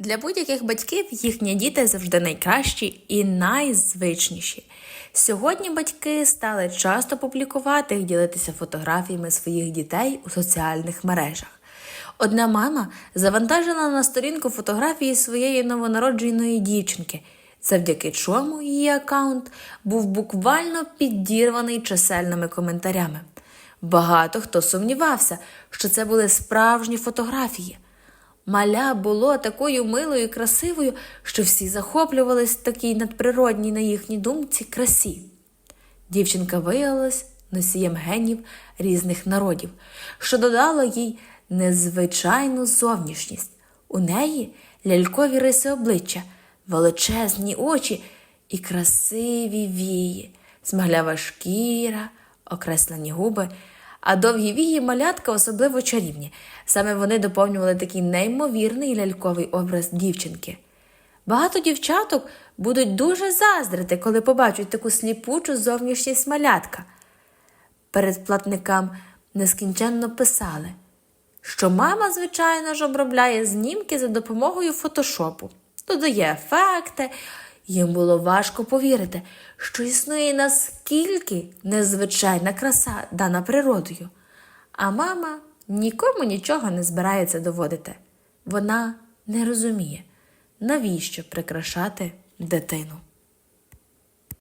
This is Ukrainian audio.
Для будь-яких батьків їхні діти завжди найкращі і найзвичніші. Сьогодні батьки стали часто публікувати і ділитися фотографіями своїх дітей у соціальних мережах. Одна мама завантажила на сторінку фотографії своєї новонародженої дівчинки, завдяки чому її аккаунт був буквально підірваний чисельними коментарями. Багато хто сумнівався, що це були справжні фотографії. Маля було такою милою і красивою, що всі захоплювались такій надприродній на їхній думці красі. Дівчинка виявилась носієм генів різних народів, що додало їй незвичайну зовнішність. У неї лялькові риси обличчя, величезні очі і красиві вії, смаглява шкіра, окреслені губи, а довгі вії малятка особливо чарівні. Саме вони доповнювали такий неймовірний ляльковий образ дівчинки. Багато дівчаток будуть дуже заздрити, коли побачать таку сліпучу зовнішність малятка. Перед платникам нескінченно писали, що мама, звичайно ж, обробляє знімки за допомогою фотошопу, додає ефекти. Їм було важко повірити, що існує наскільки незвичайна краса, дана природою. А мама нікому нічого не збирається доводити. Вона не розуміє, навіщо прикрашати дитину.